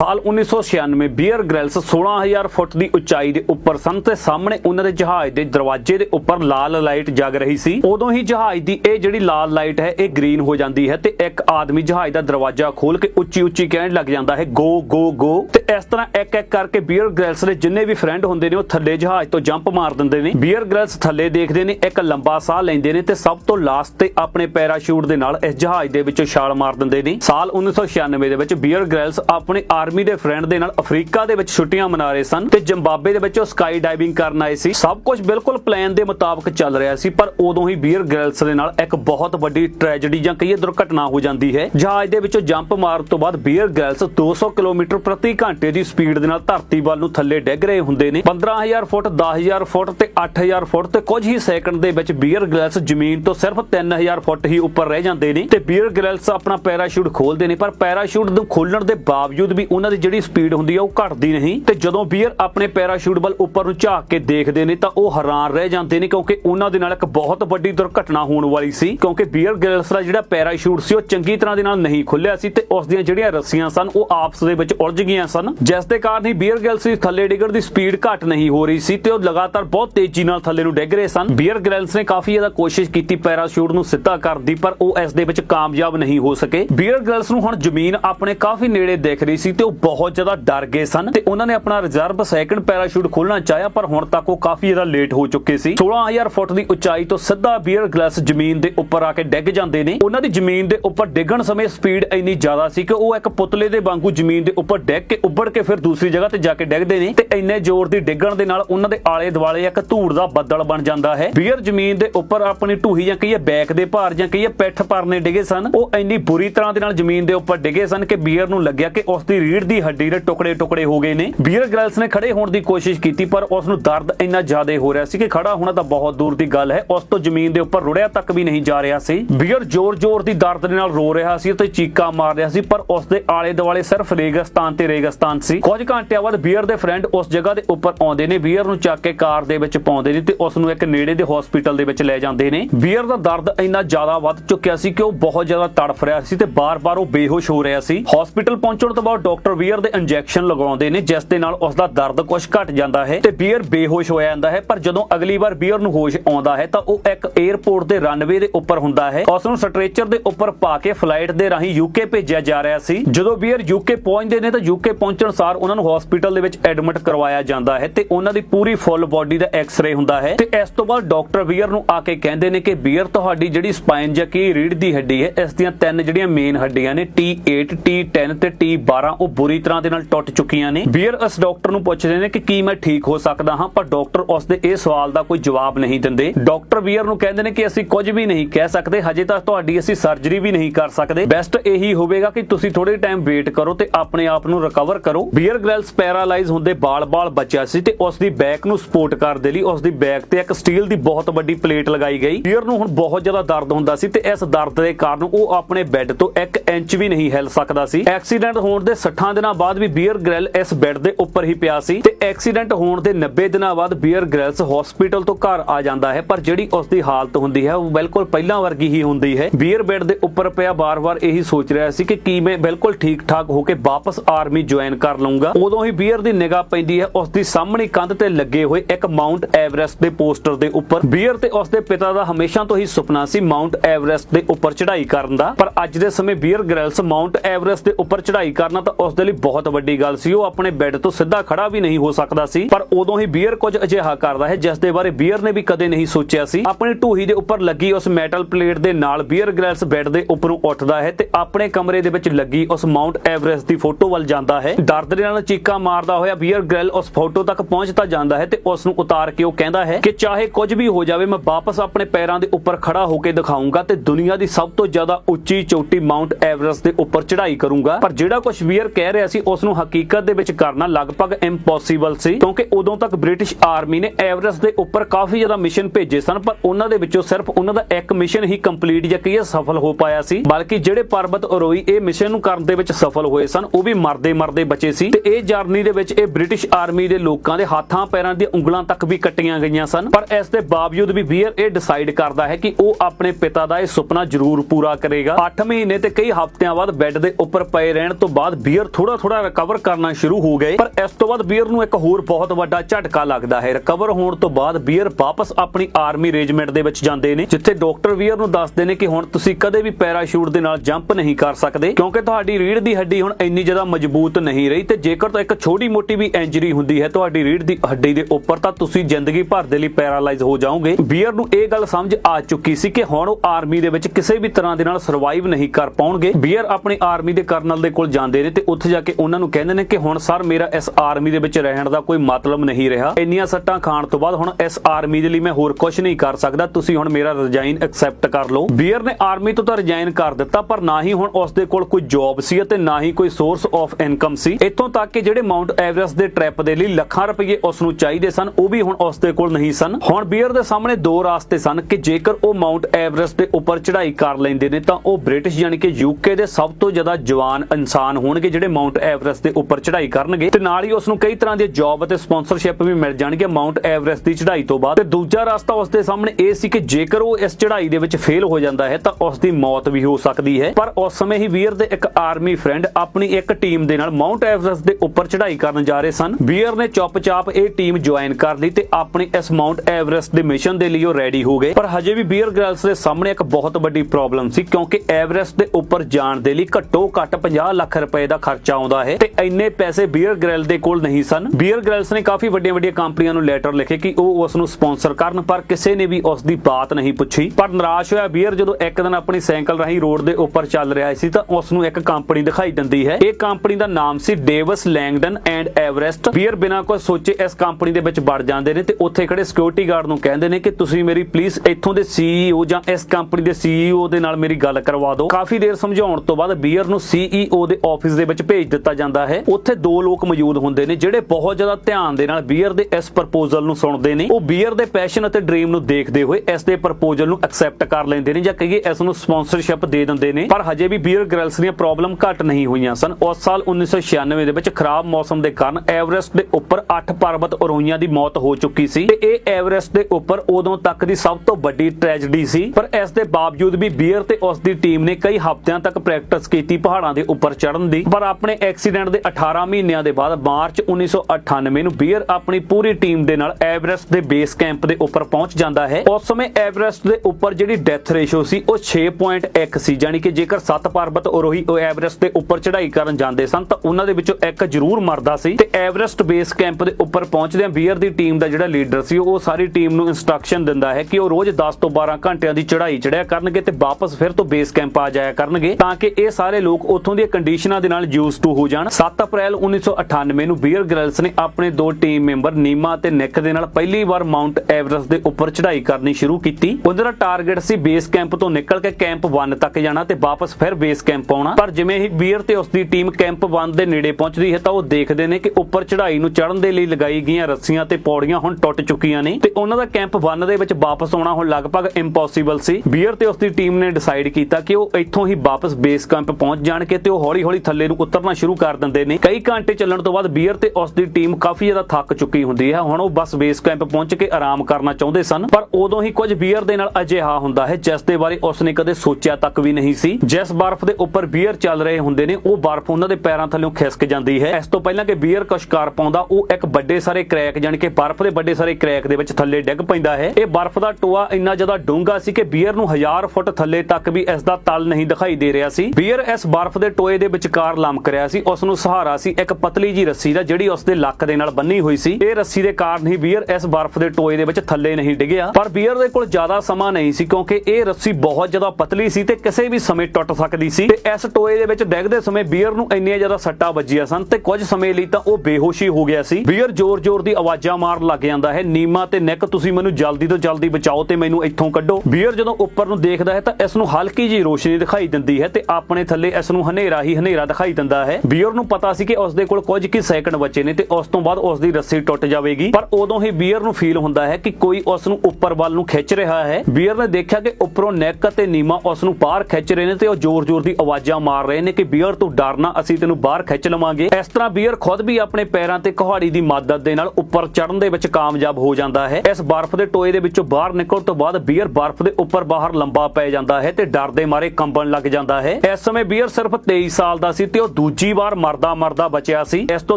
ਸਾਲ 1996 beer Grylls 16000 ਫੁੱਟ ਦੀ ਉਚਾਈ ਦੇ ਉੱਪਰ ਸਨ ਤੇ ਸਾਹਮਣੇ ਉਹਨਾਂ ਦੇ ਜਹਾਜ਼ ਦੇ ਦਰਵਾਜ਼ੇ ਦੇ ਉੱਪਰ ਲਾਲ ਲਾਈਟ ਜਗ ਰਹੀ ਸੀ। ਉਦੋਂ ਹੀ ਜਹਾਜ਼ ਦੀ ਇਹ ਜਿਹੜੀ ਲਾਲ ਲਾਈਟ ਹੈ, ਇਹ ਗ੍ਰੀਨ ਹੋ ਜਾਂਦੀ ਹੈ ਤੇ ਇੱਕ ਆਦਮੀ ਜਹਾਜ਼ ਦਾ ਦਰਵਾਜ਼ਾ ਖੋਲ ਕੇ ਉੱਚੀ ਉੱਚੀ ਕਹਿਣ ਲੱਗ ਜਾਂਦਾ ਹੈ, ਗੋ ਗੋ ਗੋ। ਤੇ ਇਸ ਤਰ੍ਹਾਂ ਇੱਕ ਇੱਕ ਕਰਕੇ ਬੀਅਰ ਗ੍ਰਿਲਸ ਦੇ ਜਿੰਨੇ ਵੀ ਫਰੈਂਡ ਹੁੰਦੇ ਨੇ, ਉਹ ਥੱਲੇ ਜਹਾਜ਼ ਤੋਂ ਜੰਪ ਮਾਰ ਦਿੰਦੇ ਨੇ। ਬੀਅਰ ਗ੍ਰਿਲਸ ਥੱਲੇ ਦੇਖਦੇ ਨੇ, ਇੱਕ ਲੰਬਾ ਸਾਹ ਲੈਂਦੇ ਨੇ ਤੇ ਸਭ ਤੋਂ ਲਾਸਟ ਤੇ ਆਪਣੇ ਪੈਰਾਸ਼ੂਟ ਦੇ ਨਾਲ ਇਸ ਜਹਾਜ਼ ਦੇ ਵਿੱਚੋਂ ਛਾਲ ਮਾਰ ਦਿੰਦੇ ਨੇ। ਸਾਲ 1996 ਦੇ ਵਿੱਚ ਬੀਅਰ ਗ੍ਰਿਲਸ ਆਪਣੇ ਆਰ ਆਰਮੀ ਦੇ ਫਰੈਂਡ ਦੇ ਨਾਲ ਅਫਰੀਕਾ ਦੇ ਵਿੱਚ ਛੁੱਟੀਆਂ ਮਨਾ ਰਹੇ ਸਨ ਤੇ ਜ਼ਿੰਬਾਬਵੇ ਦੇ ਵਿੱਚ ਉਹ ਸਕਾਈ ਡਾਈਵਿੰਗ ਕਰਨ ਆਏ ਸੀ। ਸਭ ਕੁਝ ਬਿਲਕੁਲ ਪਲਾਨ ਦੇ ਮੁਤਾਬਕ ਚੱਲ ਰਿਹਾ ਸੀ, ਪਰ ਉਦੋਂ ਹੀ ਬੀਅਰ ਗ੍ਰਿਲਸ ਦੇ ਨਾਲ ਇੱਕ ਬਹੁਤ ਵੱਡੀ ਟ੍ਰੈਜੇਡੀ ਜਾਂ ਕਹੀਏ ਦੁਰਘਟਨਾ ਹੋ ਜਾਂਦੀ ਹੈ। ਜਹਾਜ਼ ਦੇ ਵਿੱਚੋਂ ਜੰਪ ਮਾਰਨ ਤੋਂ ਬਾਅਦ ਬੀਅਰ ਗ੍ਰਿਲਸ 200 ਕਿਲੋਮੀਟਰ ਪ੍ਰਤੀ ਘੰਟੇ ਦੀ ਸਪੀਡ ਦੇ ਨਾਲ ਧਰਤੀ ਵੱਲ ਨੂੰ ਥੱਲੇ ਡਿੱਗ ਰਹੇ ਹੁੰਦੇ ਨੇ। 15000 ਫੁੱਟ 10000 ਫੁੱਟ ਤੇ 8000 ਫੁੱਟ ਤੇ ਕੁਝ ਹੀ ਸੈਕਿੰਡ ਦੇ ਵਿੱਚ ਬੀਅਰ ਗ੍ਰਿਲਸ ਜ਼ਮੀਨ ਤੋਂ ਸਿਰਫ 3000 ਫੁੱਟ ਹੀ ਉੱਪਰ ਰਹਿ ਜਾਂਦੇ ਨੇ ਤੇ ਬੀਅਰ ਗ੍ਰਿਲਸ ਆਪਣਾ ਪੈਰਾਸ਼ੂਟ ਖੋਲਦੇ ਨੇ, ਪਰ ਪੈਰਾਸ਼ੂਟ ਨੂੰ ਖੋਲਣ ਦੇ ਬਾਵਜੂਦ ਵੀ ਉਹਨਾਂ ਦੀ ਜਿਹੜੀ ਸਪੀਡ ਹੁੰਦੀ ਹੈ ਉਹ ਘਟਦੀ ਨਹੀਂ ਤੇ ਜਦੋਂ ਬੀਅਰ ਆਪਣੇ ਪੈਰਾਸ਼ੂਟ ਵੱਲ ਉੱਪਰ ਨੂੰ ਝਾਕ ਕੇ ਦੇਖਦੇ ਨੇ ਤਾਂ ਉਹ ਹੈਰਾਨ ਰਹਿ ਜਾਂਦੇ ਨੇ ਕਿਉਂਕਿ ਉਹਨਾਂ ਦੇ ਨਾਲ ਇੱਕ ਬਹੁਤ ਵੱਡੀ ਦੁਰਘਟਨਾ ਹੋਣ ਵਾਲੀ ਸੀ ਕਿਉਂਕਿ ਬੀਅਰ ਗ੍ਰਿਲਸ ਦਾ ਜਿਹੜਾ ਪੈਰਾਸ਼ੂਟ ਸੀ ਉਹ ਚੰਗੀ ਤਰ੍ਹਾਂ ਦੇ ਨਾਲ ਨਹੀਂ ਖੁੱਲਿਆ ਸੀ ਤੇ ਉਸ ਦੀਆਂ ਜਿਹੜੀਆਂ ਰੱਸੀਆਂ ਸਨ ਉਹ ਆਪਸ ਦੇ ਵਿੱਚ ਉਲਝ ਗਈਆਂ ਸਨ। ਜਿਸ ਦੇ ਕਾਰਨ ਹੀ ਬੀਅਰ ਗ੍ਰਿਲਸ ਦੀ ਥੱਲੇ ਡਿੱਗਣ ਦੀ ਸਪੀਡ ਘੱਟ ਨਹੀਂ ਹੋ ਰਹੀ ਸੀ ਤੇ ਉਹ ਲਗਾਤਾਰ ਬਹੁਤ ਤੇਜ਼ੀ ਨਾਲ ਥੱਲੇ ਨੂੰ ਡਿੱਗ ਰਹੇ ਸਨ। ਬੀਅਰ ਗ੍ਰਿਲਸ ਨੇ ਕਾਫੀ ਜ਼ਿਆਦਾ ਕੋਸ਼ਿਸ਼ ਕੀਤੀ ਪੈਰਾਸ਼ੂਟ ਨੂੰ ਸਿੱਧਾ ਕਰਨ ਦੀ, ਪਰ ਉਹ ਇਸ ਦੇ ਵਿੱਚ ਕਾਮਯਾਬ ਨਹੀਂ ਹੋ ਸਕੇ। ਬੀਅਰ ਗ੍ਰਿਲਸ ਨੂੰ ਹੁਣ ਜ਼ਮੀਨ ਆਪਣੇ ਕਾਫੀ ਨੇੜੇ ਦਿਖ ਰਹੀ ਸੀ ਤੇ ਉਹ ਬਹੁਤ ਜ਼ਿਆਦਾ ਡਰ ਗਏ ਸਨ ਤੇ ਉਹਨਾਂ ਨੇ ਆਪਣਾ ਰਿਜ਼ਰਵ ਸੈਕੰਡ ਪੈਰਾਸ਼ੂਟ ਖੋਲਣਾ ਚਾਹਿਆ, ਪਰ ਹੁਣ ਤੱਕ ਉਹ ਕਾਫੀ ਜ਼ਿਆਦਾ ਲੇਟ ਹੋ ਚੁੱਕੇ ਸੀ। 16000 ਫੁੱਟ ਦੀ ਉਚਾਈ ਤੋਂ ਸਿੱਧਾ ਬੀਅਰ ਗ੍ਰਿਲਸ ਜ਼ਮੀਨ ਦੇ ਉੱਪਰ ਆ ਕੇ ਡਿੱਗ ਜਾਂਦੇ ਨੇ। ਉਹਨਾਂ ਦੀ ਜ਼ਮੀਨ ਦੇ ਉੱਪਰ ਡਿੱਗਣ ਸਮੇਂ ਸਪੀਡ ਇੰਨੀ ਜ਼ਿਆਦਾ ਸੀ ਕਿ ਉਹ ਇੱਕ ਪੁਤਲੇ ਦੇ ਵਾਂਗੂ ਜ਼ਮੀਨ ਦੇ ਉੱਪਰ ਡਿੱਗ ਕੇ ਉੱਭੜ ਕੇ ਫਿਰ ਦੂਸਰੀ ਜਗ੍ਹਾ ਤੇ ਜਾ ਕੇ ਡਿੱਗਦੇ ਨੇ ਤੇ ਇੰਨੇ ਜ਼ੋਰ ਦੀ ਡਿੱਗਣ ਦੇ ਨਾਲ ਉਹਨਾਂ ਦੇ ਆਲੇ ਦੁਆਲੇ ਇੱਕ ਧੂੜ ਦਾ ਬੱਦਲ ਬਣ ਜਾਂਦਾ ਹੈ। ਬੀਅਰ ਜ਼ਮੀਨ ਦੇ ਉੱਪਰ ਆਪਣੀ ਢੂਹੀ ਜਾਂ ਕਹੀਏ ਬੈਕ ਦੇ ਭਾਰ ਜਾਂ ਕਹੀਏ ਪਿੱਠ ਪਰਨੇ ਡਿੱਗੇ ਸਨ। ਉਹ ਇੰਨੀ ਬੁਰੀ ਤਰ੍ਹਾਂ ਦੇ ਨਾਲ ਜ਼ਮੀਨ ਦੇ ਉੱਪਰ ਡਿੱਗੇ ਸਨ ਕਿ ਬੀਅਰ ਨੂੰ ਲੱਗਿਆ ਕਿ ਉਸ ਦੀ ਰੀੜ ਦੀ ਹੱਡੀ ਦੇ ਟੁਕੜੇ ਟੁਕੜੇ ਹੋ ਗਏ ਨੇ। ਬੀਅਰ ਗ੍ਰਿਲਸ ਨੇ ਖੜੇ ਹੋਣ ਦੀ ਕੋਸ਼ਿਸ਼ ਕੀਤੀ, ਪਰ ਉਸ ਨੂੰ ਦਰਦ ਇੰਨਾ ਜ਼ਿਆਦਾ ਹੋ ਰਿਹਾ ਸੀ ਕਿ ਖੜਾ ਹੋਣਾ ਤਾਂ ਬਹੁਤ ਦੂਰ ਦੀ ਗੱਲ ਹੈ। ਉਸ ਤੋਂ ਜ਼ਮੀਨ ਦੇ ਉੱਪਰ ਰੁੜਿਆ ਤੱਕ ਵੀ ਨਹੀਂ ਜਾ ਰਿਹਾ ਸੀ। ਬੀਅਰ ਜ਼ੋਰ-ਜ਼ੋਰ ਦੀ ਦਰਦ ਦੇ ਨਾਲ ਰੋ ਰਿਹਾ ਸੀ ਤੇ ਚੀਕਾਂ ਮਾਰ ਰਿਹਾ ਸੀ, ਪਰ ਉਸ ਦੇ ਆਲੇ ਦੁਆਲੇ ਸਿਰਫ ਰੇਗਿਸਤਾਨ ਤੇ ਰੇਗਿਸਤਾਨ ਸੀ। ਕੁਝ ਘੰਟਿਆਂ ਬਾਅਦ ਬੀਅਰ ਦੇ ਫਰੈਂਡ ਉਸ ਜਗ੍ਹਾ ਦੇ ਉੱਪਰ ਆਉਂਦੇ ਨੇ। ਬੀਅਰ ਨੂੰ ਚੱਕ ਕੇ ਕਾਰ ਦੇ ਵਿੱਚ ਪਾਉਂਦੇ ਨੇ ਤੇ ਉਸ ਨੂੰ ਇੱਕ ਨੇੜੇ ਦੇ ਹਸਪੀਟਲ ਦੇ ਵਿੱਚ ਲੈ ਜਾਂਦੇ ਨੇ। ਬੀਅਰ ਦਾ ਦਰਦ ਇੰਨਾ ਜ਼ਿਆਦਾ ਵੱਧ ਚੁੱਕਿਆ ਸੀ ਕਿ ਉਹ ਬਹੁਤ ਜ਼ਿਆਦਾ ਤੜਫ ਰਿਹਾ ਸੀ ਤੇ ਬਾਰ-ਬਾਰ ਉਹ ਬੇਹੋਸ਼ ਹੋ ਰਿਹਾ ਸੀ। ਹਸਪੀਟਲ ਪਹੁੰਚਣ ਤੋਂ ਬਾਅਦ ਡਾਕਟਰ ਬੀਅਰ ਦੇ ਇੰਜੈਕਸ਼ਨ ਲਗਾਉਂਦੇ ਨੇ, ਜਿਸ ਦੇ ਨਾਲ ਉਸ ਦਾ ਦਰਦ ਕੁਝ ਘਟ ਜਾਂਦਾ ਹੈ ਤੇ ਬੀਅਰ ਬੇਹੋਸ਼ ਹੋ ਜਾਂਦਾ ਹੈ। ਪਰ ਜਦੋਂ ਅਗਲੀ ਵਾਰ ਬੀਅਰ ਨੂੰ ਹੋਸ਼ ਆਉਂਦਾ ਹੈ, ਤਾਂ ਉਹ ਇੱਕ 에ਅਰਪੋਰਟ ਦੇ ਰਨਵੇ ਦੇ ਉੱਪਰ ਹੁੰਦਾ ਹੈ। ਉਸ ਨੂੰ ਸਟ੍ਰੈਚਰ ਦੇ ਉੱਪਰ ਪਾ ਕੇ ਫਲਾਈਟ ਦੇ ਰਾਹੀਂ ਯੂਕੇ ਭੇਜਿਆ ਜਾ ਰਿਹਾ ਸੀ। ਜਦੋਂ ਬੀਅਰ ਯੂਕੇ ਪਹੁੰਚਦੇ ਨੇ, ਤਾਂ ਯੂਕੇ ਪਹੁੰਚਣ ਸਾਰ ਉਹਨਾਂ ਨੂੰ ਹਸਪੀਟਲ ਦੇ ਵਿੱਚ ਐਡਮਿਟ ਕਰਵਾਇਆ ਜਾਂਦਾ ਹੈ ਤੇ ਉਹਨਾਂ ਦੀ ਪੂਰੀ ਫੁੱਲ ਬਾਡੀ ਦਾ ਐਕਸ-ਰੇ ਹੁੰਦਾ ਹੈ। ਤੇ ਇਸ ਤੋਂ ਬਾਅਦ ਡਾਕਟਰ ਬੀਅਰ ਨੂੰ ਆ ਕੇ ਕਹਿੰਦੇ ਨੇ ਕਿ ਬੀਅਰ ਤੁਹਾਡੀ ਜਿਹੜੀ ਸਪਾਈਨ ਜਾਂ ਕੀ ਰੀੜ ਦੀ ਹੱਡੀ ਹੈ, ਇਸ ਦੀਆਂ ਤਿੰਨ ਜਿਹੜੀਆਂ ਮੇਨ ਹੱਡੀਆਂ ਨੇ T8 T10 ਤੇ T12 ਉਹ ਬੁਰੀ ਤਰ੍ਹਾਂ ਦੇ ਨਾਲ ਟੁੱਟ ਚੁੱਕੀਆਂ ਨੇ। ਬੀਅਰ ਇਸ ਡਾਕਟਰ ਨੂੰ ਪੁੱਛਦੇ ਨੇ ਕਿ ਕੀ ਮੈਂ ਠੀਕ ਹੋ ਸਕਦਾ ਹਾਂ, ਪਰ ਡਾਕਟਰ ਉਸ ਦੇ ਇਹ ਸਵਾਲ ਦਾ ਕੋਈ ਜਵਾਬ ਨਹੀਂ ਦਿੰਦੇ। ਡਾਕਟਰ ਬੀਅਰ ਨੂੰ ਕਹਿੰਦੇ ਨੇ ਕਿ ਅਸੀਂ ਕੁਝ ਵੀ ਨਹੀਂ ਕਹਿ ਸਕਦੇ, ਹਜੇ ਤੱਕ ਤੁਹਾਡੀ ਅਸੀਂ ਸਰਜਰੀ ਵੀ ਨਹੀਂ ਕਰ ਸਕਦੇ। ਬੈਸਟ ਇਹੀ ਹੋਵੇਗਾ ਕਿ ਤੁਸੀਂ ਥੋੜੇ ਟਾਈਮ ਵੇਟ ਕਰੋ ਤੇ ਆਪਣੇ ਆਪ ਨੂੰ ਰਿਕਵਰ ਕਰੋ। ਬੀਅਰ ਗ੍ਰਿਲਸ ਪੈਰਾਲਾਈਜ਼ ਹੁੰਦੇ ਬਾਲ-ਬਾਲ ਬਚਿਆ ਸੀ ਤੇ ਉਸ ਦੀ ਬੈਕ ਨੂੰ ਸਪੋਰਟ ਕਰਨ ਦੇ ਲਈ ਉਸ ਦੀ ਬੈਕ ਤੇ ਇੱਕ ਸਟੀਲ ਦੀ ਬਹੁਤ ਵੱਡੀ ਪਲੇਟ ਲਗਾਈ ਗਈ। ਬੀਅਰ ਨੂੰ ਹੁਣ ਬਹੁਤ ਜ਼ਿਆਦਾ ਦਰਦ ਹੁੰਦਾ ਸੀ ਤੇ ਇਸ ਦਰਦ ਦੇ ਕਾਰਨ ਉਹ ਆਪਣੇ ਬੈੱਡ ਤੋਂ 1 ਇੰਚ ਵੀ ਨਹੀਂ ਹਿੱਲ ਸਕਦਾ ਸੀ। ਐਕਸੀਡੈਂਟ ਹੋਣ ਦੇ 60 ਦਿਨਾਂ ਬਾਅਦ ਵੀ ਬੀਅਰ ਗ੍ਰਿਲ ਇਸ ਬੈੱਡ ਦੇ ਉੱਪਰ ਹੀ ਪਿਆ ਸੀ ਤੇ ਐਕਸੀਡੈਂਟ ਹੋਣ ਦੇ 90 ਦਿਨਾਂ ਬਾਅਦ ਬੀਅਰ ਗ੍ਰਿਲਸ ਹਸਪੀਟਲ ਤੋਂ ਘਰ ਆ ਜਾਂਦਾ ਹੈ, ਪਰ ਜਿਹੜੀ ਉਸ ਦੀ ਹਾਲਤ ਹੁੰਦੀ ਹੈ, ਉਹ ਬਿਲਕੁਲ ਪਹਿਲਾਂ ਵਰਗੀ ਹੀ ਹੁੰਦੀ ਹੈ। ਬੀਅਰ ਬੈੱਡ ਦੇ ਉੱਪਰ ਪਿਆ ਬਾਰ-ਬਾਰ ਇਹੀ ਸੋਚ ਰਿਹਾ ਸੀ ਕਿ ਕੀ ਮੈਂ ਬਿਲਕੁਲ ਠੀਕ-ਠਾਕ ਹੋ ਕੇ ਵਾਪਸ ਆਰਮੀ ਜੁਆਇਨ ਕਰ ਲਵਾਂਗਾ ਉਦੋਂ ਹੀ ਬੀਅਰ ਦੀ ਨਿਗਾਹ ਪੈਂਦੀ ਹੈ ਉਸ ਦੀ ਸਾਹਮਣੀ ਕੰਧ ਤੇ ਲੱਗੇ ਹੋਏ ਇੱਕ ਮਾਉਂਟ ਐਵਰੈਸਟ ਦੇ ਪੋਸਟਰ ਦੇ ਉੱਪਰ। ਬੀਅਰ ਤੇ ਉਸ ਦੇ ਪਿਤਾ ਦਾ ਹਮੇਸ਼ਾ ਤੋਂ ਹੀ ਸੁਪਨਾ ਸੀ ਮਾਉਂਟ ਐਵਰੈਸਟ ਦੇ ਉੱਪਰ ਚੜ੍ਹਾਈ ਕਰਨ ਦਾ, ਪਰ ਅੱਜ ਦੇ ਸਮੇਂ ਬੀਅਰ ਗ੍ਰਿਲਸ ਮਾਉਂਟ ਐਵਰੈਸਟ ਦੇ ਉੱਪਰ ਚੜ੍ਹਾਈ ਕਰਨਾ ਤਾਂ ਉਸ ਦੇ ਲਈ ਬਹੁਤ ਵੱਡੀ ਗੱਲ ਸੀ। ਉਹ ਆਪਣੇ ਬੈੱਡ ਤੋਂ ਸਿੱਧਾ ਖੜਾ ਵੀ ਨਹੀਂ ਹੋ ਸਕਦਾ ਸੀ, ਪਰ ਉਦੋਂ ਹੀ ਬੀਅਰ ਕੁਝ ਅਜਿਹਾ ਕਰਦਾ ਹੈ, ਜਿਸ ਦੇ ਬਾਰੇ ਬੀਅਰ ਨੇ ਵੀ ਕਦੇ ਨਹੀਂ ਸੋਚਿਆ ਸੀ। ਆਪਣੀ ਢੂਹੀ ਦੇ ਉੱਪਰ ਲੱਗੀ ਉਸ ਮੈਟਲ ਪਲੇਟ ਦੇ ਨਾਲ ਬੀਅਰ ਗ੍ਰਿਲਸ ਬੈੱਡ ਦੇ ਉੱਪਰੋਂ ਉੱਠਦਾ ਹੈ ਤੇ ਆਪਣੇ ਕਮਰੇ ਦੇ ਵਿੱਚ ਲੱਗੀ ਉਸ ਮਾਉਂਟ ਐਵਰੈਸਟ ਦੀ ਫੋਟੋ ਵੱਲ ਜਾਂਦਾ ਹੈ। ਦਰਦ ਦੇ ਨਾਲ ਚੀਕਾਂ ਮਾਰਦਾ ਹੋਇਆ ਬੀਅਰ ਗ੍ਰਿਲ ਉਸ ਫੋਟੋ ਤੱਕ ਪਹੁੰਚਦਾ ਜਾਂਦਾ ਹੈ ਤੇ ਉਸ ਨੂੰ ਉਤਾਰ ਕੇ ਉਹ ਕਹਿੰਦਾ ਹੈ ਕਿ ਚਾਹੇ ਕੁਝ ਵੀ ਹੋ ਜਾਵੇ, ਮੈਂ ਵਾਪਸ ਆਪਣੇ ਪੈਰਾਂ ਦੇ ਉੱਪਰ ਖੜਾ ਹੋ ਕੇ ਦਿਖਾਊਂਗਾ ਤੇ ਦੁਨੀਆ ਦੀ ਸਭ ਤੋਂ ਜ਼ਿਆਦਾ ਉੱਚੀ ਚੋਟੀ ਮਾਉਂਟ ਐਵਰੈਸਟ ਦੇ ਉੱਪਰ ਚੜ੍ਹਾਈ ਕਰੂੰਗਾ। ਪਰ ਜਿਹੜਾ ਕੁਝ ਬੀਅਰ ਕਹਿ ਰਿਹਾ ਸੀ ਉਸ ਨੂੰ ਹਕੀਕਤ ਦੇ ਵਿੱਚ ਕਰਨਾ ਲਗਭਗ ਇੰਪੋਸੀਬਲ ਸੀ, ਕਿਉਂਕਿ ਉਦੋਂ ਤੱਕ ਬ੍ਰਿਟਿਸ਼ ਆਰਮੀ ਨੇ ਐਵਰੈਸਟ ਦੇ ਉੱਪਰ ਕਾਫੀ ਜ਼ਿਆਦਾ ਮਿਸ਼ਨ ਭੇਜੇ ਸਨ, ਪਰ ਉਹਨਾਂ ਦੇ ਵਿੱਚੋਂ ਸਿਰਫ ਉਹਨਾਂ ਦਾ ਇੱਕ ਮਿਸ਼ਨ ਹੀ ਕੰਪਲੀਟ ਜਾਂ ਕਹੀਏ ਸਫਲ ਹੋ ਪਾਇਆ ਸੀ, ਬਲਕਿ ਜਿਹੜੇ ਪਰਬਤ ਅਰੋਈ ਇਹ ਮਿਸ਼ਨ ਨੂੰ ਕਰਨ ਦੇ ਵਿੱਚ ਸਫਲ ਹੋਏ ਸਨ, ਉਹ ਵੀ ਮਰਦੇ ਮਰਦੇ ਬਚੇ ਸੀ, ਤੇ ਇਹ ਜਰਨੀ ਦੇ ਵਿੱਚ ਇਹ ਬ੍ਰਿਟਿਸ਼ ਆਰਮੀ ਦੇ ਲੋਕਾਂ ਦੇ ਹੱਥਾਂ ਪੈਰਾਂ ਦੀਆਂ ਉਂਗਲਾਂ ਤੱਕ ਵੀ ਕੱਟੀਆਂ ਗਈਆਂ ਸਨ, ਪਰ ਇਸ ਦੇ ਬਾਵਜੂਦ ਵੀ ਬੀਅਰ ਇਹ ਡਿਸਾਈਡ ਕਰਦਾ ਹੈ ਕਿ ਉਹ ਆਪਣੇ ਪਿਤਾ ਦਾ ਇਹ ਸੁਪਨਾ ਜ਼ਰੂਰ ਪੂਰਾ ਕਰੇਗਾ। 8 ਮਹੀਨੇ ਤੇ ਕਈ ਹਫ਼ਤਿਆਂ ਬਾਅਦ ਬੈੱਡ ਦੇ ਉੱਪਰ ਪਏ ਰਹਿਣ ਤੋਂ ਬਾਅਦ ਬੀਅਰ ਥੋੜਾ ਥੋੜਾ ਰਿਕਵਰ ਕਰਨਾ ਸ਼ੁਰੂ ਹੋ ਗਏ, ਪਰ ਇਸ ਤੋਂ ਬਾਅਦ ਬੀਅਰ ਨੂੰ ਇੱਕ ਹੋਰ ਬਹੁਤ ਵੱਡਾ ਝਟਕਾ ਲੱਗਦਾ ਹੈ। ਰਿਕਵਰ ਹੋਣ ਤੋਂ ਬਾਅਦ ਬੀਅਰ ਵਾਪਸ ਆਪਣੀ ਆਰਮੀ ਰੈਜੀਮੈਂਟ ਦੇ ਵਿੱਚ ਜਾਂਦੇ ਨੇ, ਜਿੱਥੇ ਡਾਕਟਰ ਬੀਅਰ ਨੂੰ ਦੱਸਦੇ ਨੇ ਕਿ ਹੁਣ ਤੁਸੀਂ ਕਦੇ ਵੀ ਪੈਰਾਸ਼ੂਟ ਦੇ ਨਾਲ ਜੰਪ ਨਹੀਂ ਕਰ ਸਕਦੇ, ਕਿਉਂਕਿ ਤੁਹਾਡੀ ਰੀੜ ਦੀ ਹੱਡੀ ਹੁਣ ਇੰਨੀ ਜ਼ਿਆਦਾ ਮਜ਼ਬੂਤ ਨਹੀਂ ਰਹੀ ਤੇ ਜੇਕਰ ਤਾਂ ਇੱਕ ਛੋਟੀ ਮੋਟੀ ਵੀ ਇੰਜਰੀ ਹੁੰਦੀ ਹੈ ਤੁਹਾਡੀ ਰੀੜ ਦੀ ਹੱਡੀ ਦੇ ਉੱਪਰ, ਤਾਂ ਤੁਸੀਂ ਜ਼ਿੰਦਗੀ ਭਰ ਦੇ ਲਈ ਪੈਰਾਲਾਈਜ਼ ਹੋ ਜਾਓਗੇ। ਬੀਅਰ ਨੂੰ ਇਹ ਗੱਲ ਸਮਝ ਆ ਚੁੱਕੀ ਸੀ ਕਿ ਹੁਣ ਉਹ ਆਰਮੀ ਦੇ ਵਿੱਚ ਕਿਸੇ ਵੀ ਤਰ੍ਹਾਂ ਦੇ ਨਾਲ ਸਰਵਾਈਵ ਨਹੀਂ ਕਰ ਪਾਉਣਗੇ। ਬੀਅਰ ਆਪਣੀ ਆਰਮੀ ਦੇ ਕਰਨਲ ਦੇ ਕੋਲ ਜਾਂਦੇ ਨੇ ਤੇ ਉੱਥੇ ਜਾ ਕੇ ਉਹਨਾਂ ਨੂੰ ਕਹਿੰਦੇ ਨੇ ਕਿ ਹੁਣ ਸਰ ਮੇਰਾ ਇਸ ਆਰਮੀ ਦੇ ਵਿੱਚ ਰਹਿਣ ਦਾ ਕੋਈ ਮਤਲਬ ਨਹੀਂ ਰਿਹਾ। ਇੰਨੀਆਂ ਸੱਟਾਂ ਖਾਣ ਤੋਂ ਬਾਅਦ ਹੁਣ ਇਸ ਆਰਮੀ ਦੇ ਲਈ ਮੈਂ ਹੋਰ ਕੁਝ ਨਹੀਂ ਕਰ ਸਕਦਾ। ਤੁਸੀਂ ਹੁਣ ਮੇਰਾ ਰਿਜ਼ਾਈਨ ਐਕਸੈਪਟ ਕਰ ਲਓ। ਬੀਅਰ ਨੇ ਆਰਮੀ ਤੋਂ ਤਾਂ ਰਿਜ਼ਾਈਨ ਕਰ ਦਿੱਤਾ, ਪਰ ਨਾ ਹੀ ਹੁਣ ਉਸ ਦੇ ਕੋਲ ਕੋਈ ਜੌਬ ਸੀ ਅਤੇ ਨਾ ਹੀ ਕੋਈ ਸੋਰਸ ਆਫ ਇਨਕਮ ਸੀ। ਇੱਥੋਂ ਤੱਕ ਕਿ ਜਿਹੜੇ ਮਾਉਂਟ ਐਵਰੈਸਟ ਦੇ ਟ੍ਰਿਪ ਦੇ ਲਈ ਲੱਖਾਂ ਰੁਪਏ ਉਸ ਨੂੰ ਚਾਹੀਦੇ ਸਨ, ਉਹ ਵੀ ਹੁਣ ਉਸ ਦੇ ਕੋਲ ਨਹੀਂ ਸਨ। ਹੁਣ ਬੀਅਰ ਦੇ ਸਾਹਮਣੇ ਦੋ ਰਾਸਤੇ ਸਨ ਕਿ ਜੇਕਰ ਉਹ ਮਾਉਂਟ ਐਵਰੈਸਟ ਦੇ ਉੱਪਰ ਚੜ੍ਹਾਈ ਕਰ ਲੈਂਦੇ ਨੇ ਤਾਂ ਉਹ ਬ੍ਰਿਟਿਸ਼ ਯਾਨੀ ਕਿ ਯੂਕੇ ਦੇ ਸਭ ਤੋਂ ਜ਼ਿਆਦਾ ਜਵਾਨ ਇਨਸਾਨ ਹੋਣਗੇ, ਜਿਹੜੇ ਮਾਉਂਟ ਐਵਰੈਸਟ ਦੇ ਉੱਪਰ ਚੜ੍ਹਾਈ ਕਰਨਗੇ ਤੇ ਨਾਲ ਹੀ ਉਸ ਨੂੰ ਕਈ ਤਰ੍ਹਾਂ ਦੇ ਜੌਬ ਅਤੇ ਸਪਾਂਸਰਸ਼ਿਪ ਵੀ ਮਿਲ ਜਾਣਗੇ ਮਾਉਂਟ ਐਵਰੈਸਟ ਦੀ ਚੜ੍ਹਾਈ ਤੋਂ ਬਾਅਦ। ਤੇ ਦੂਜਾ ਰਾਸਤਾ ਉਸ ਦੇ ਸਾਹਮਣੇ ਇਹ ਸੀ ਕਿ ਜੇਕਰ ਉਹ ਇਸ ਚੜ੍ਹਾਈ ਦੇ ਵਿੱਚ ਫੇਲ ਹੋ ਜਾਂਦਾ ਹੈ ਤਾਂ ਉਸ ਦੀ ਮੌਤ ਵੀ ਹੋ ਸਕਦੀ ਹੈ। ਪਰ ਉਸ ਸਮੇਂ ਹੀ ਵੀਰ ਦੇ ਇੱਕ ਆਰਮੀ ਫਰੈਂਡ ਆਪਣੀ ਇੱਕ ਟੀਮ ਦੇ ਨਾਲ ਮਾਉਂਟ ਐਵਰੈਸਟ ਦੇ ਉੱਪਰ ਚੜ੍ਹਾਈ ਕਰਨ ਜਾ ਰਹੇ ਸਨ। ਵੀਰ ਨੇ ਚੁੱਪਚਾਪ ਇਹ ਟੀਮ ਜੁਆਇਨ ਕਰ ਲਈ ਤੇ ਆਪਣੇ ਇਸ ਮਾਉਂਟ ਐਵਰੈਸਟ ਦੇ ਮਿਸ਼ਨ ਦੇ ਲਈ ਉਹ ਰੈਡੀ ਹੋ ਗਏ। ਪਰ ਹਜੇ ਵੀ ਬੀਅਰ ਗ੍ਰਿਲਸ ਦੇ ਸਾਹਮਣੇ ਇੱਕ ਬਹੁਤ ਵੱਡੀ ਪ੍ਰੋਬਲਮ ਸੀ ਕਿਉਂਕਿ ਐਵਰੈਸਟ ਦੇ ਉੱਪਰ ਜਾਣ ਦੇ ਲਈ ਘੱਟੋ ਘੱਟ 50 ਲੱਖ ਰੁਪਏ ਦਾ ਖਰਚ ਖਰਚਾ ਆਉਂਦਾ ਹੈ ਤੇ ਇੰਨੇ ਪੈਸੇ ਬੀਅਰ ਗ੍ਰਿਲ ਦੇ ਕੋਲ ਨਹੀਂ ਸਨ। ਬੀਅਰ ਗ੍ਰਿਲਸ ਨੇ ਕਾਫੀ ਵੱਡੀਆਂ ਵੱਡੀਆਂ ਕੰਪਨੀਆਂ ਨੂੰ ਲੈਟਰ ਲਿਖੇ ਕਿ ਉਹ ਉਸ ਨੂੰ ਸਪਾਂਸਰ ਕਰਨ, ਪਰ ਕਿਸੇ ਨੇ ਵੀ ਉਸ ਦੀ ਬਾਤ ਨਹੀਂ ਪੁੱਛੀ। ਪਰ ਨਿਰਾਸ਼ ਹੋਇਆ ਬੀਅਰ ਜਦੋਂ ਇੱਕ ਦਿਨ ਆਪਣੀ ਸਾਈਕਲ ਰਾਹੀਂ ਰੋਡ ਦੇ ਉੱਪਰ ਚੱਲ ਰਿਹਾ ਸੀ ਤਾਂ ਉਸ ਨੂੰ ਇੱਕ ਕੰਪਨੀ ਦਿਖਾਈ ਦਿੰਦੀ ਹੈ। ਇਹ ਕੰਪਨੀ ਦਾ ਨਾਮ ਸੀ Davies Langdon and Everest Bear ਬਿਨਾਂ ਕੁਝ ਸੋਚੇ ਇਸ ਕੰਪਨੀ ਦੇ ਵਿੱਚ ਵੜ ਜਾਂਦੇ ਨੇ ਤੇ ਉੱਥੇ ਖੜੇ ਸਿਕਿਉਰਿਟੀ ਗਾਰਡ ਨੂੰ ਕਹਿੰਦੇ ਨੇ ਕਿ ਤੁਸੀਂ ਮੇਰੀ ਪਲੀਜ਼ ਇੱਥੋਂ ਦੇ ਸੀਈਓ ਜਾਂ ਇਸ ਕੰਪਨੀ ਦੇ ਸੀਈਓ ਦੇ ਨਾਲ ਮੇਰੀ ਗੱਲ ਕਰਵਾ ਦਿਓ। ਕਾਫੀ ਦੇਰ ਸਮਝਾਉਣ ਤੋਂ ਬਾਅਦ ਬੀਅਰ ਨੂੰ ਸੀਈਓ ਦੇ ਆਫਿਸ ਦੇ ਵਿੱਚ ਭੇਜ ਦਿੱਤਾ ਜਾਂਦਾ ਹੈ। ਉੱਥੇ ਦੋ ਲੋਕ ਮੌਜੂਦ ਹੁੰਦੇ ਨੇ, ਜਿਹੜੇ ਬਹੁਤ ਜ਼ਿਆਦਾ ਧਿਆਨ ਦੇ ਨਾਲ ਬੀਅਰ ਦੇ ਇਸ ਪ੍ਰਪੋਜ਼ਲ ਨੂੰ ਸੁਣਦੇ ਨੇ। ਉਹ ਬੀਅਰ ਦੇ ਪੈਸ਼ਨ ਅਤੇ ਡ੍ਰੀਮ ਨੂੰ ਦੇਖਦੇ ਹੋਏ ਇਸ ਦੇ ਪ੍ਰਪੋਜ਼ਲ ਨੂੰ ਐਕਸੈਪਟ ਕਰ ਲੈਂਦੇ ਨੇ ਜਾਂ ਕਹੀਏ ਇਸ ਨੂੰ ਸਪਾਂਸਰਸ਼ਿਪ ਦੇ ਦਿੰਦੇ ਨੇ। ਪਰ ਹਜੇ ਵੀ ਬੀਅਰ ਗ੍ਰਿਲਸ ਦੀਆਂ ਪ੍ਰੋਬਲਮ ਘੱਟ ਨਹੀਂ ਹੋਈਆਂ ਸਨ। ਉਸ ਸਾਲ 1996 ਦੇ ਵਿੱਚ ਖਰਾਬ ਮੌਸਮ ਦੇ ਕਾਰਨ ਐਵਰੈਸਟ ਦੇ ਉੱਪਰ 8 ਪਰਬਤ ਅਰੋਹੀਆਂ ਦੀ ਮੌਤ ਹੋ ਚੁੱਕੀ ਸੀ ਤੇ ਇਹ ਐਵਰੈਸਟ ਦੇ ਉੱਪਰ ਉਦੋਂ ਤੱਕ ਦੀ ਸਭ ਤੋਂ ਵੱਡੀ ਟ੍ਰੈਜੇਡੀ ਸੀ। ਪਰ ਇਸ ਦੇ ਬਾਵਜੂਦ ਵੀ ਬੀਅਰ ਤੇ ਉਸ ਦੀ ਟੀਮ ਨੇ ਕਈ ਹਫ਼ਤਿਆਂ ਤੱਕ ਪ੍ਰੈਕਟਿਸ ਕੀਤੀ ਪਹਾੜਾਂ ਦੇ ਉੱਪਰ ਚੜ੍ਹਨ ਦੀ। ਪਰ ਆਪਣੇ ਐਕਸੀਡੈਂਟ ਦੇ 18 ਮਹੀਨਿਆਂ ਦੇ ਬਾਅਦ ਮਾਰਚ 1998 ਨੂੰ ਬੀਅਰ ਆਪਣੀ ਪੂਰੀ ਟੀਮ ਦੇ ਨਾਲ ਐਵਰੈਸਟ ਦੇ ਬੇਸ ਕੈਂਪ ਦੇ ਉੱਪਰ ਪਹੁੰਚ ਜਾਂਦਾ ਹੈ। ਉਸ ਸਮੇਂ ਐਵਰੈਸਟ ਦੇ ਉੱਪਰ ਜਿਹੜੀ ਡੈਥ ਰੇਸ਼ੋ ਸੀ, ਉਹ 6.1 ਸੀ ਯਾਨੀ ਕਿ ਜੇਕਰ 7 ਪਰਬਤ ਅਰੋਹੀ ਉਹ ਐਵਰੈਸਟ ਦੇ ਉੱਪਰ ਚੜ੍ਹਾਈ ਕਰਨ ਜਾਂਦੇ ਸਨ, ਤਾਂ ਉਹਨਾਂ ਦੇ ਵਿੱਚੋਂ ਇੱਕ ਜ਼ਰੂਰ ਮਰਦਾ ਸੀ। ਤੇ ਐਵਰੈਸਟ ਬੇਸ ਕੈਂਪ ਦੇ ਉੱਪਰ ਪਹੁੰਚਦਿਆਂ ਬੀਅਰ ਦੀ ਟੀਮ ਦਾ ਜਿਹੜਾ ਲੀਡਰ ਸੀ, ਉਹ ਸਾਰੀ ਟੀਮ ਨੂੰ ਇਨਸਟਰਕਸ਼ਨ ਦਿੰਦਾ ਹੈ ਕਿ ਉਹ ਰੋਜ਼ 10 ਤੋਂ 12 ਘੰਟਿਆਂ ਦੀ ਚੜ੍ਹਾਈ ਚੜਿਆ ਕਰਨਗੇ ਤੇ ਵਾਪਸ ਫਿਰ ਤੋਂ ਬੇਸ ਕੈਂਪ ਆ ਜਾਇਆ ਕਰਨਗੇ, ਤਾਂ ਕਿ ਇਹ ਸਾਰੇ ਲੋਕ ਉੱਥੋਂ ਦੀਆਂ ਕੰਡੀਸ਼ਨਾਂ ਦੇ ਨਾਲ ਯੂਜ਼ ਟੂ ਹੋ ਜਾਣ। 7 ਅਪ੍ਰੈਲ 1998 ਨੂੰ ਬੀਅਰ ਗ੍ਰਿਲਸ ਨੇ ਆਪਣੇ ਦੋ ਟੀਮ ਮੈਂਬਰ ਨੀਮਾ ਤੇ ਨਿਕ ਦੇ ਨਾਲ ਪਹਿਲੀ ਵਾਰ ਮਾਉਂਟ ਐਵਰੈਸਟ ਦੇ ਉੱਪਰ ਚੜ੍ਹਾਈ ਕਰਨੀ ਸ਼ੁਰੂ ਕੀਤੀ। ਉਹਨਾਂ ਦਾ ਟਾਰਗੇਟ ਸੀ ਬੇਸ ਕੈਂਪ ਤੋਂ ਨਿਕਲ ਕੇ ਕੈਂਪ 1 ਤੱਕ ਜਾਣਾ ਤੇ ਵਾਪਸ ਫਿਰ ਬੇਸ ਕੈਂਪ ਆਉਣਾ। ਪਰ ਜਿਵੇਂ ਹੀ ਬੀਅਰ ਤੇ ਉਸ ਦੀ ਟੀਮ ਕੈਂਪ 1 ਦੇ ਨੇੜੇ ਪਹੁੰਚਦੀ ਹੈ ਤਾਂ ਉਹ ਦੇਖਦੇ ਨੇ ਕਿ ਉੱਪਰ ਚੜ੍ਹਾਈ ਨੂੰ ਚੜ੍ਹਨ ਦੇ ਲਈ ਲਗਾਈ ਗਈਆਂ ਰੱਸੀਆਂ ਤੇ ਪੌੜੀਆਂ ਹੁਣ ਟੁੱਟ ਚੁੱਕੀਆਂ ਨੇ ਤੇ ਉਹਨਾਂ ਦਾ ਕੈਂਪ 1 ਦੇ ਵਿੱਚ ਵਾਪਸ ਆਉਣਾ ਹੁਣ ਲਗਭਗ ਇੰਪੋਸੀਬਲ ਸੀ। ਬੀਅਰ ਤੇ ਉਸ ਦੀ ਟੀਮ ਨੇ ਡਿਸਾਈਡ ਕੀਤਾ ਕਿ ਉਹ ਇੱਥੋਂ ਹੀ ਵਾਪਸ ਬੇਸ ਕੈਂਪ ਪਹੁੰਚ ਜਾਣਗੇ ਤੇ ਉਹ ਹੌਲੀ-ਹੌਲੀ ਥੱਲੇ ਨੂੰ ਉਤਰਨਾ ਸ਼ੁਰੂ ਕਰ ਦਿੰਦੇ ਨੇ। ਕਈ ਘੰਟੇ ਚੱਲਣ ਤੋਂ ਬਾਅਦ ਬੀਅਰ ਤੇ ਉਸ ਦੀ ਟੀਮ ਕਾਫੀ ਜ਼ਿਆਦਾ ਥੱਕ ਚੁੱਕੀ ਹੁੰਦੀ ਹੈ। ਹੁਣ ਉਹ ਬਸ ਬੇਸ ਕੈਂਪ ਪਹੁੰਚ ਕੇ ਆਰਾਮ ਕਰਨਾ ਚਾਹੁੰਦੇ ਸਨ, ਪਰ ਉਦੋਂ ਹੀ ਕੁਝ ਬੀਅਰ ਦੇ ਨਾਲ ਅਜਿਹਾ ਹੁੰਦਾ ਹੈ, ਜਿਸ ਦੇ ਬਾਰੇ ਉਸਨੇ ਕਦੇ ਸੋਚਿਆ ਤੱਕ ਵੀ ਨਹੀਂ ਸੀ। ਜਿਸ ਬਰਫ਼ ਦੇ ਉੱਪਰ ਬੀਅਰ ਚੱਲ ਰਹੇ ਹੁੰਦੇ ਨੇ, ਉਹ ਬਰਫ਼ ਉਹਨਾਂ ਦੇ ਪੈਰਾਂ ਥੱਲੋਂ ਖਿਸਕ ਜਾਂਦੀ ਹੈ। ਇਸ ਤੋਂ ਪਹਿਲਾਂ ਕਿ ਬੀਅਰ ਕਸ਼ਕਾਰ ਪਾਉਂਦਾ, ਉਹ ਇੱਕ ਵੱਡੇ ਸਾਰੇ ਕ੍ਰੈਕ ਜਾਣੀ ਕਿ ਬਰਫ਼ ਦੇ ਵੱਡੇ ਸਾਰੇ ਕ੍ਰੈਕ ਦੇ ਵਿੱਚ ਥੱਲੇ ਡਿੱਗ ਪੈਂਦਾ ਹੈ। ਇਹ ਬਰਫ਼ ਦਾ ਟੋਆ ਇੰਨਾ ਜ਼ਿਆਦਾ ਡੂੰਘਾ ਸੀ ਕਿ ਬੀਅਰ ਨੂੰ 1000 ਫੁੱਟ ਥੱਲੇ ਤੱਕ ਵੀ ਇਸ ਦਾ ਤਲ ਨਹੀਂ ਦਿਖਾਈ ਦੇ ਰਿਹਾ ਸੀ। ਬੀਅਰ ਇਸ ਬਰਫ਼ ਦੇ ਟੋਏ ਦੇ ਵਿਚਕਾਰ ਲਮਕ ਕਰਿਆ ਸੀ, ਉਸ ਨੂੰ ਸਹਾਰਾ ਸੀ ਇੱਕ ਪਤਲੀ ਜੀ ਰੱਸੀ ਦਾ, ਜਿਹੜੀ ਉਸ ਦੇ ਲੱਕ ਦੇ ਨਾਲ ਬੰਨੀ ਹੋਈ ਸੀ। ਇਹ ਰੱਸੀ ਦੇ ਕਾਰਨ ਹੀ ਬੀਅਰ ਇਸ ਬਰਫ਼ ਦੇ ਟੋਏ ਦੇ ਵਿੱਚ ਥੱਲੇ ਨਹੀਂ ਡਿੱਗਿਆ। ਪਰ ਬੀਅਰ ਦੇ ਕੋਲ ਜ਼ਿਆਦਾ ਸਮਾਂ ਨਹੀਂ ਸੀ, ਕਿਉਂਕਿ ਇਹ ਰੱਸੀ ਬਹੁਤ ਜ਼ਿਆਦਾ ਪਤਲੀ ਸੀ ਤੇ ਕਿਸੇ ਵੀ ਸਮੇਂ ਟੁੱਟ ਸਕਦੀ ਸੀ। ਤੇ ਇਸ ਟੋਏ ਦੇ ਵਿੱਚ ਡਿੱਗਦੇ ਸਮੇਂ ਬੀਅਰ ਨੂੰ ਇੰਨੀਆਂ ਜ਼ਿਆਦਾ ਸੱਟਾਂ ਵੱਜੀਆਂ ਸਨ ਤੇ ਕੁਝ ਸਮੇਂ ਲਈ ਤਾਂ ਉਹ ਬੇਹੋਸ਼ੀ ਹੋ ਗਿਆ ਸੀ। ਬੀਅਰ ਜ਼ੋਰ-ਜ਼ੋਰ ਦੀ ਆਵਾਜ਼ਾਂ ਮਾਰਨ ਲੱਗ ਜਾਂਦਾ ਹੈ, ਨੀਮਾ ਤੇ ਨਿਕ, ਤੁਸੀਂ ਮੈਨੂੰ ਜਲਦੀ ਤੋਂ ਜਲਦੀ ਬਚਾਓ ਤੇ ਮੈਨੂੰ ਇੱਥੋਂ ਕੱਢੋ। ਬੀਅਰ ਜਦੋਂ ਉੱਪਰ ਨੂੰ ਦੇਖਦਾ ਹੈ ਤਾਂ ਇਸ ਨੂੰ ਹਲਕੀ ਜੀ ਰੋਸ਼ਨੀ ਦਿਖਾਈ ਦਿੰਦੀ ਹੈ ਤੇ ਆਪਣੇ ਥੱਲੇ ਇਸ ਨੂੰ ਹਨੇਰਾ ਹੀ ਹਨੇਰਾ ਦਿਖਾਈ ਦਿੰਦਾ ਹੈ। ਬੀਅਰ ਨੂੰ ਪਤਾ ਸੀ ਕਿ ਉਸ ਦੇ ਕੋਲ ਕੁਝ ਕੀ ਸੈਕਿੰਡ ਬਚੇ ਨੇ ਤੇ ਉਸ ਤੋਂ ਬਾਅਦ ਉਸ ਦੀ ਰੱਸੀ ਟੁੱਟ ਜਾਵੇਗੀ। ਪਰ ਉਦੋਂ ਹੀ ਬੀਅਰ ਨੂੰ ਫੀਲ ਹੁੰਦਾ ਹੈ ਕਿ ਕੋਈ ਉਸ ਨੂੰ ਉੱਪਰ ਵੱਲ ਨੂੰ ਖਿੱਚ ਰਿਹਾ ਹੈ। ਬੀਅਰ ਨੇ ਦੇਖਿਆ ਕਿ ਉੱਪਰੋਂ ਨੈਕ ਅਤੇ ਨੀਮਾ ਉਸ ਨੂੰ ਬਾਹਰ ਖਿੱਚ ਰਹੇ ਨੇ ਤੇ ਉਹ ਜ਼ੋਰ-ਜ਼ੋਰ ਦੀ ਆਵਾਜ਼ਾਂ ਮਾਰ ਰਹੇ ਨੇ ਕਿ ਬੀਅਰ, ਤੂੰ ਡਰਨਾ ਅਸੀਂ ਤੈਨੂੰ ਬਾਹਰ ਖਿੱਚ ਲਵਾਂਗੇ। ਇਸ ਤਰ੍ਹਾਂ ਬੀਅਰ ਖੁਦ ਵੀ ਆਪਣੇ ਪੈਰਾਂ ਤੇ ਕੁਹਾੜੀ ਦੀ ਮਦਦ ਦੇ ਨਾਲ ਉੱਪਰ ਚੜਨ ਦੇ ਵਿੱਚ ਕਾਮਯਾਬ ਹੋ ਜਾਂਦਾ ਹੈ। ਇਸ ਬਰਫ਼ ਦੇ ਟੋਏ ਦੇ ਵਿੱਚੋਂ ਬਾਹਰ ਨਿਕਲਣ ਤੋਂ ਬਾਅਦ ਬੀਅਰ ਬਰਫ਼ ਦੇ ਉੱਪਰ ਬਾਹਰ ਲੰਬਾ ਪੈ ਜਾਂਦਾ ਹੈ ਤੇ ਡਰ ਦੇ ਮਾਰੇ ਕੰਬਣ ਲੱਗ ਜਾਂਦਾ ਹੈ। ਇਸ ਸਮੇਂ ਬੀਅਰ ਸਿਰਫ 23 ਸਾਲ ਦਾ ਸੀ ਤੇ ਉਹ ਦੂਜੀ ਵਾਰ ਮਰਦਾ ਮਰਦਾ ਬਚਿਆ ਸੀ। ਇਸ ਤੋਂ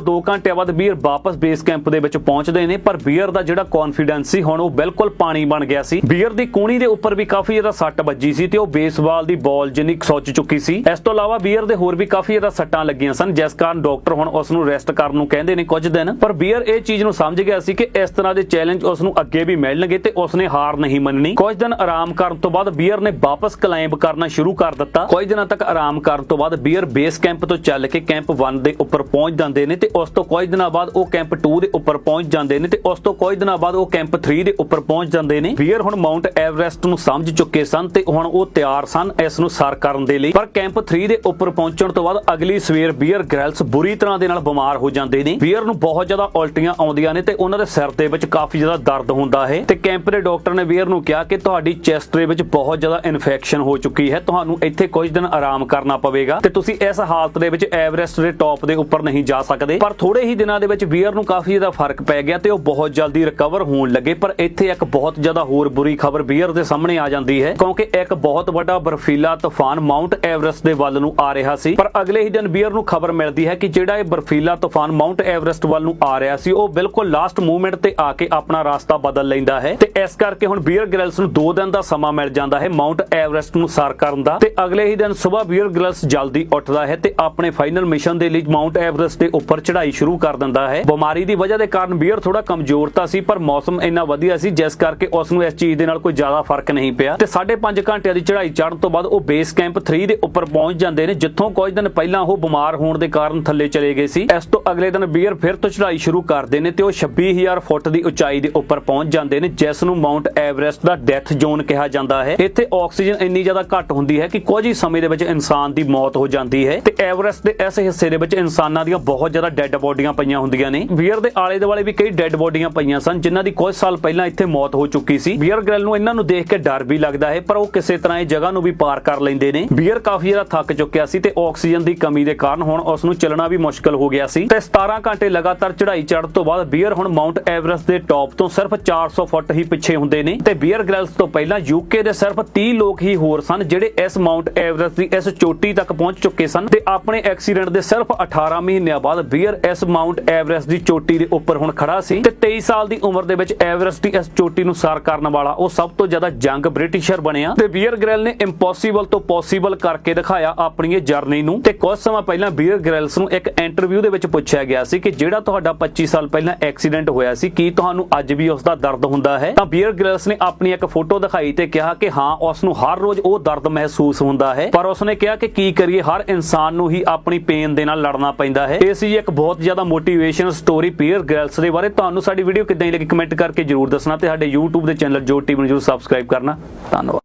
2 ਘੰਟੇ ਬਾਅਦ ਬੀਅਰ ਵਾਪਸ ਬੇਸ ਕੈਂਪ ਦੇ ਵਿੱਚ ਪਹੁੰਚਦੇ ਨੇ, ਪਰ ਬੀਅਰ ਦਾ ਜਿਹੜਾ ਕੌਨਫੀਡੈਂਸ ਸੀ, ਹੁਣ ਉਹ ਬਿਲਕੁਲ ਪਾਣੀ ਬਣ ਗਿਆ ਸੀ। ਬੀਅਰ ਦੀ ਕੂਣੀ ਦੇ ਉੱਪਰ ਵੀ ਕਾਫੀ ਜ਼ਿਆਦਾ ਸੱਟ ਵੱਜੀ ਸੀ ਤੇ ਉਹ ਬੇਸਬਾਲ ਦੀ ਬਾਲ ਜਿੰਨੀ ਕੁ ਚੁੱਕੀ ਸੀ। ਇਸ ਤੋਂ ਇਲਾਵਾ ਬੀਅਰ ਦੇ ਹੋਰ ਵੀ ਕਾਫੀ ਜ਼ਿਆਦਾ ਸੱਟਾਂ ਲੱਗੀਆਂ ਸਨ, ਜਿਸ ਕਾਰਨ ਡਾਕਟਰ ਹੁਣ ਉਸ ਨੂੰ ਰੈਸਟ ਕਰਨ ਨੂੰ ਕਹਿੰਦੇ ਨੇ ਕੁਝ ਦਿਨ। ਪਰ ਬੀਅਰ ਇਹ ਚੀਜ਼ ਨੂੰ ਸਮਝ ਗਿਆ ਸੀ ਕਿ ਇਸ ਤਰ੍ਹਾਂ ਦੇ ਚੈਲੰਜ ਉਸ ਨੂੰ ਅੱਗੇ ਵੀ ਮਿਲਣਗੇ ਤੇ ਉਸ ਨੇ ਹਾਰ ਨਹੀਂ ਮੰਨਣੀ। ਕੁਝ ਦਿਨ ਆਰਾਮ ਕਰਨ ਤੋਂ ਬਾਅਦ ਬੀਅਰ ਨੇ ਵਾਪਸ ਕਲਾਈਂਬ ਕਰਨਾ ਸ਼ੁਰੂ ਕਰ ਦਿੱਤਾ। ਕੁਝ ਦਿਨਾਂ ਤੱਕ ਆਰਾਮ ਕਰਨ ਤੋਂ ਬਾਅਦ ਬੀਅਰ ਬੇਸ ਕੈਂਪ ਤੋਂ ਚੱਲ ਕੇ ਕੈਂਪ 1 ਦੇ ਉੱਪਰ ਪਹੁੰਚ ਜਾਂਦੇ ਨੇ ਤੇ ਉਸ ਤੋਂ ਕੁਝ ਦਿਨਾਂ ਬਾਅਦ ਉਹ ਕੈਂਪ 2 ਦੇ ਉੱਪਰ ਪਹੁੰਚ ਜਾਂਦੇ ਨੇ ਤੇ ਉਸ ਤੋਂ ਕੁਝ ਦਿਨਾਂ ਬਾਅਦ ਉਹ ਕੈਂਪ 3 ਦੇ ਉੱਪਰ ਪਹੁੰਚ ਜਾਂਦੇ ਨੇ। ਬੀਅਰ ਹੁਣ ਮਾਉਂਟ ਐਵਰੈਸਟ ਨੂੰ ਸਮਝ ਚੁੱਕੇ ਸਨ ਤੇ ਹੁਣ ਉਹ ਤਿਆਰ ਸਨ ਇਸ ਨੂੰ ਸਰ ਕਰਨ ਦੇ ਲਈ। ਪਰ ਕੈਂਪ 3 ਦੇ ਉੱਪਰ ਪਹੁੰਚਣ ਤੋਂ ਬਾਅਦ ਅਗਲੀ ਸਵੇਰ ਬੀਅਰ ਗ੍ਰੈਲਸ ਬੁਰੀ ਤਰ੍ਹਾਂ ਦੇ ਨਾਲ ਬਿਮਾਰ ਹੋ ਜਾਂਦੇ ਨੇ। ਬੀਅਰ ਨੂੰ ਬਹੁਤ ਜ਼ਿਆਦਾ ਉਲਟੀਆਂ ਆਉਂਦੀਆਂ ਨੇ ਤੇ ਉਹਨਾਂ ਦੇ ਸਿਰ ਦੇ ਵਿੱਚ ਕਾਫੀ ਜ਼ਿਆਦਾ ਦਰਦ ਹੁੰਦਾ ਹੈ। ਤੇ ਕੈਂਪ ਦੇ ਡਾਕਟਰ ਨੇ ਵੀਅਰ ਨੂੰ ਕਿਹਾ ਕਿ ਤੁਹਾਡੀ ਚੈਸਟ ਦੇ ਵਿੱਚ ਬਹੁਤ ਜ਼ਿਆਦਾ ਇਨਫੈਕਸ਼ਨ ਹੋ ਚੁੱਕੀ ਹੈ। ਤੁਹਾਨੂੰ ਇੱਥੇ ਕੁਝ ਦਿਨ ਆਰਾਮ ਕਰਨਾ ਪਵੇਗਾ ਤੇ ਤੁਸੀਂ ਇਸ ਹਾਲਤ ਦੇ ਵਿੱਚ ਐਵਰੈਸਟ ਦੇ ਟੌਪ ਦੇ ਉੱਪਰ ਨਹੀਂ ਜਾ ਸਕਦੇ। ਪਰ ਥੋੜੇ ਹੀ ਦਿਨਾਂ ਦੇ ਵਿੱਚ ਬੀਅਰ ਨੂੰ ਕਾਫੀ ਜ਼ਿਆਦਾ ਫ਼ਰਕ ਪੈ ਗਿਆ ਤੇ ਉਹ ਬਹੁਤ ਜਲਦੀ ਰਿਕਵਰ ਹੋਣ ਲੱਗੇ। ਪਰ ਇੱਥੇ ਇੱਕ ਬਹੁਤ ਜ਼ਿਆਦਾ ਹੋਰ ਬੁਰੀ ਖਬਰ ਬੀਅਰ ਦੇ ਸਾਹਮਣੇ ਆ ਜਾਂਦੀ ਹੈ, ਕਿਉਂਕਿ ਇੱਕ ਬਹੁਤ ਵੱਡਾ ਬਰਫੀਲਾ ਤੂਫਾਨ ਮਾਉਂਟ ਐਵਰੈਸਟ ਦੇ ਵੱਲ ਨੂੰ ਆ ਰਿਹਾ ਸੀ। ਪਰ ਅਗਲੇ ਹੀ ਦਿਨ ਬੀਅਰ ਨੂੰ ਖਬਰ ਮਿਲਦੀ ਹੈ ਕਿ ਜਿਹੜਾ ਇਹ ਬਰਫੀਲਾ ਤੂਫਾਨ ਮਾਉਂਟ ਐਵਰੈਸਟ ਵੱਲ ਨੂੰ ਆ ਰਿਹਾ ਸੀ, ਉਹ ਬਿਲਕੁਲ ਲਾਸਟ ਮੂਵਮੈਂਟ ਤੇ ਆ ਕੇ ਆਪਣਾ ਰਾਸਤਾ ਬਦਲ ਲੈਂਦਾ ਹੈ। ਤੇ ਇਸ ਕਰਕੇ ਹੁਣ ਬੀਅਰ ਗ੍ਰਿਲਸ ਨੂੰ 2 ਦਿਨ ਦਾ ਸਮਾਂ ਮਿਲ ਜਾਂਦਾ ਹੈ ਮਾਉਂਟ ਐਵਰੈਸਟ ਨੂੰ ਸਰ ਕਰਨ ਦਾ। ਤੇ ਅਗਲੇ ਹੀ ਦਿਨ ਸਵੇਰ ਬੀਅਰ ਗ੍ਰਿਲਸ ਜਲਦੀ ਉੱਠਦਾ ਹੈ ਤੇ ਆਪਣੇ ਫਾਈਨਲ ਮਿਸ਼ਨ ਦੇ ਲਈ ਮਾਉਂਟ ਐਵਰੈਸਟ ਦੇ ਉੱਪਰ ਚੜ੍ਹਾਈ ਸ਼ੁਰੂ ਕਰ ਦਿੰਦਾ ਹੈ। ਬਿਮਾਰੀ ਦੀ ਵਜ੍ਹਾ ਦੇ ਕਾਰਨ ਬੀਅਰ ਥੋੜਾ ਕਮਜ਼ੋਰ ਤਾਂ ਸੀ, ਪਰ ਮੌਸਮ ਇੰਨਾ ਵਧੀਆ ਸੀ, ਜਿਸ ਕਰਕੇ ਉਸ ਨੂੰ ਇਸ ਚੀਜ਼ ਦੇ ਨਾਲ ਕੋਈ ਜ਼ਿਆਦਾ ਫ਼ਰਕ ਨਹੀਂ ਪਿਆ। ਤੇ 5.5 ਘੰਟਿਆਂ ਦੀ ਚੜ੍ਹਾਈ ਚੜ੍ਹਨ ਤੋਂ ਬਾਅਦ ਉਹ ਬੇਸ ਕੈਂਪ 3 ਦੇ ਉੱਪਰ ਪਹੁੰਚ ਜਾਂਦੇ ਨੇ, ਜਿੱਥੋਂ ਕੁਝ ਦਿਨ ਪਹਿਲਾਂ ਉਹ ਬਿਮਾਰ ਹੋਣ ਦੇ ਕਾਰਨ ਥੱਲੇ ਚਲੇ ਗਏ ਸੀ। ਇਸ ਤੋਂ ਅਗਲੇ ਦਿਨ ਬੀਅਰ ਫਿਰ ਤੋਂ ਚੜ੍ਹਾਈ ਸ਼ੁਰੂ ਕਰਦੇ ਨੇ ਤੇ ਉਹ 26000 ਫੁੱਟ ਦੀ ਉਚਾਈ ਦੇ ਉੱਪਰ ਪਹੁੰਚ ਜਾਂਦੇ ਨੇ, ਜਿਸ ਨੂੰ ਮਾਉਂਟ ਐਵਰੈਸਟ ਦਾ ਡੈਥ ਜ਼ੋਨ ਕਿਹਾ ਜਾਂਦਾ ਹੈ। ਇੱਥੇ ਆਕਸੀਜਨ ਇੰਨੀ ਜ਼ਿਆਦਾ ਘੱਟ ਹੁੰਦੀ ਹੈ ਕਿ ਕੁਝ ਹੀ ਸਮੇਂ ਦੇ ਵਿੱਚ ਇਨਸਾਨ ਦੀ ਮੌਤ ਹੋ ਜਾਂਦੀ ਹੈ। ਤੇ ਐਵਰੈਸਟ ਦੇ ਇਸ ਹਿੱਸੇ ਦੇ ਵਿੱਚ ਇਨਸਾਨਾਂ ਦੀਆਂ ਬਹੁਤ ਜ਼ਿਆਦਾ ਡੈੱਡ ਬੋਡੀਆਂ ਪਈਆਂ ਹੁੰਦੀਆਂ ਨੇ। ਬੀਅਰ ਦੇ ਆਲੇ ਦੁਆਲੇ ਵੀ ਕਈ ਡੈੱਡ ਬੋਡੀਆਂ ਪਈਆਂ ਸਨ, ਜਿਨ੍ਹਾਂ ਦੀ ਕੁਝ ਸਾਲ ਪਹਿਲਾਂ ਇੱਥੇ ਮੌਤ ਹੋ ਚੁੱਕੀ ਸੀ। ਬੀਅਰ ਗ੍ਰਿਲ ਨੂੰ ਇਹਨਾਂ ਨੂੰ ਦੇਖ ਕੇ ਡਰ ਵੀ ਲੱਗਦਾ ਹੈ, ਪਰ ਉਹ ਕਿਸੇ ਤਰ੍ਹਾਂ ਇਹ ਜਗ੍ਹਾ ਨੂੰ ਵੀ ਪਾਰ ਕਰ ਲੈਂਦੇ ਨੇ। ਬੀਅਰ ਕਾਫੀ ਜ਼ਿਆਦਾ ਥੱਕ ਚੁੱਕਿਆ ਸੀ ਤੇ ਆਕਸੀਜਨ ਦੀ ਕਮੀ ਦੇ ਕਾਰਨ ਹੁਣ ਉਸ ਨੂੰ ਚੱਲਣਾ ਵੀ ਮੁਸ਼ਕਲ ਹੋ ਗਿਆ ਸੀ। ਤੇ 17 ਘੰਟੇ ਲਗਾਤਾਰ ਚੜ੍ਹਾਈ ਚੜ੍ਹਨ ਤੋਂ ਬਾਅਦ ਬੀਅਰ ਹੁਣ ਮਾਊਂਟ ਐਵਰੈਸਟ ਦੇ ਟੌਪ ਤੋਂ ਸਿਰਫ 400 ਫੁੱਟ ਹੀ ਪਿੱਛੇ ਹੁੰਦੇ ਨੇ। ਤੇ ਬੀਅਰ ਗ੍ਰਿਲਸ ਤੋਂ ਪਹਿਲਾਂ ਯੂਕੇ ਦੇ ਸਿਰਫ 30 ਲੋਕ ਹੀ ਹੋਰ ਸਨ, ਜਿਹੜੇ ਇਸ ਮਾਉਂਟ ਐਵਰੈਸਟ ਦੀ ਇਸ ਚੋਟੀ ਤੱਕ ਪਹੁੰਚ ਚੁੱਕੇ ਸਨ। ਤੇ ਆਪਣੇ ਐਕਸੀਡੈਂਟ ਦੇ ਸਿਰਫ 18 ਮਹੀਨਿਆਂ ਬਾਅਦ ਬੀਅਰ ਇਸ ਮਾਉਂਟ ਐਵਰੈਸਟ ਦੀ ਚੋਟੀ ਦੇ ਉੱਪਰ ਹੁਣ ਖੜਾ ਸੀ ਤੇ 23 ਸਾਲ ਦੀ ਉਮਰ ਦੇ ਵਿੱਚ ਐਵਰੈਸਟ ਦੀ ਇਸ ਚੋਟੀ ਨੂੰ ਸਰ ਕਰਨ ਵਾਲਾ ਉਹ ਸਭ ਤੋਂ ਜ਼ਿਆਦਾ ਜੰਗ ਬ੍ਰਿਟਿਸ਼ਰ ਬਣਿਆ ਤੇ ਬੀਅਰ ਗ੍ਰਿਲ ਨੇ ਇੰਪੋਸੀਬਲ ਤੋਂ ਪੋਸੀਬਲ ਕਰਕੇ ਦਿਖਾਇਆ ਆਪਣੀ ਇਹ ਜਰਨੀ ਨੂੰ ਤੇ ਕੁਝ ਸਮਾਂ ਪਹਿਲਾਂ ਬੀਅਰ ਗ੍ਰਿਲਸ ਨੂੰ ਇੱਕ ਇੰਟਰਵਿਊ ਦੇ ਵਿੱਚ ਪੁੱਛਿਆ ਗਿਆ ਸੀ ਕਿ ਜਿਹੜਾ ਤੁਹਾਡਾ 25 ਸਾਲ ਪਹਿਲਾਂ ਐਕਸੀਡੈਂਟ ਹੋਇਆ ਸੀ, ਕੀ ਤੁਹਾਨੂੰ ਅੱਜ ਵੀ ਉਸ ਦਾ ਦਰਦ ਹੁੰਦਾ ਹੈ? ਤਾਂ ਬੀਅਰ ਗ੍ਰਿਲਸ ਨੇ ਆਪਣੀ ਇੱਕ ਫੋਟੋ ਦਿਖਾਈ ਤੇ ਕਿਹਾ ਕਿ ਹਾਂ, ਉਸ ਨੂੰ ਹਰ ਰੋਜ਼ ਉਹ ਦਰਦ ਮਹਿਸੂਸ ਹੁੰਦਾ ਹੈ, ਪਰ ਉਸਨੇ ਕਿਹਾ ਕਿ ਕੀ ਕਰੀਏ, ਹਰ ਇਨਸਾਨ ਨੂੰ ਹੀ ਆਪਣੀ ਪੇਨ ਦੇ ਨਾਲ ਲੜਨਾ ਪੈਂਦਾ ਹੈ। ਇਹ ਸੀ ਇੱਕ ਬਹੁਤ ਜ਼ਿਆਦਾ ਮੋਟੀਵੇਸ਼ਨਲ ਸਟੋਰੀ ਬੀਅਰ ਗ੍ਰਿਲਸ ਦੇ ਬਾਰੇ। ਤੁਹਾਨੂੰ ਸਾਡੀ ਵੀਡੀਓ ਕਿੱਦਾਂ ਦੀ ਲੱਗੀ ਕਮੈਂਟ ਕਰਕੇ ਜਰੂਰ ਦੱਸਣਾ ਤੇ ਸਾਡੇ YouTube ਦੇ ਚੈਨਲ ਜੋ ਟੀਵੀ ਨੂੰ ਜਰੂਰ ਸਬਸਕ੍ਰਾਈਬ ਕਰਨਾ। ਧੰਨਵਾਦ।